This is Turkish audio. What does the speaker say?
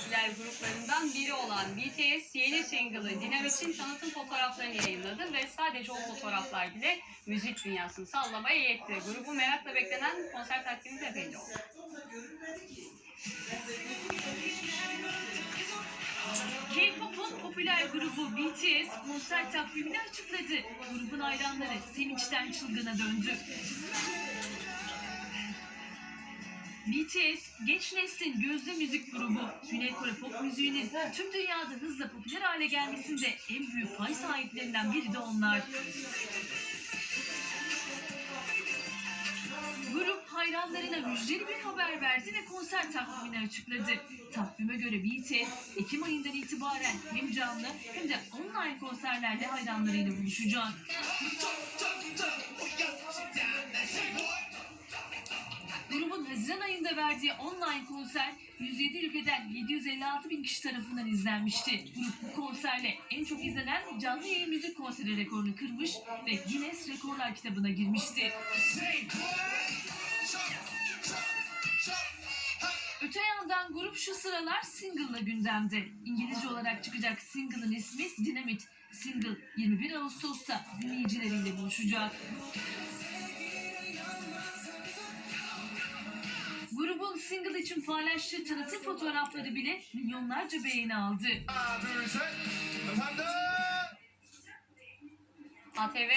popüler gruplarından biri olan BTS yeni single'ı Dynamit'in tanıtım fotoğraflarını yayınladı ve sadece o fotoğraflar bile müzik dünyasını sallamaya yetti. Grubu merakla beklenen konser takvimi de belli oldu. K-pop'un popüler grubu BTS konser takvimini açıkladı. Grubun hayranları sevinçten çılgına döndü. BTS, genç neslin gözde müzik grubu. Güney Kore pop müziğinin tüm dünyada hızla popüler hale gelmesinde en büyük pay sahiplerinden biri de onlar. Grup hayranlarına müjdeli bir haber verdi ve konser takvimini açıkladı. Takvime göre BTS, Ekim ayından itibaren hem canlı hem de online konserlerle hayranlarıyla buluşacak. Haziran ayında verdiği online konser 107 ülkeden 756 bin kişi tarafından izlenmişti. Grup bu konserle en çok izlenen canlı yayın müzik konseri rekorunu kırmış ve Guinness Rekorlar kitabına girmişti. Öte yandan grup şu sıralar single'la gündemde. İngilizce olarak çıkacak single'ın ismi Dynamite. Single 21 Ağustos'ta dinleyicileriyle buluşacak. single için paylaştığı tanıtım fotoğrafları bile milyonlarca beğeni aldı. ATV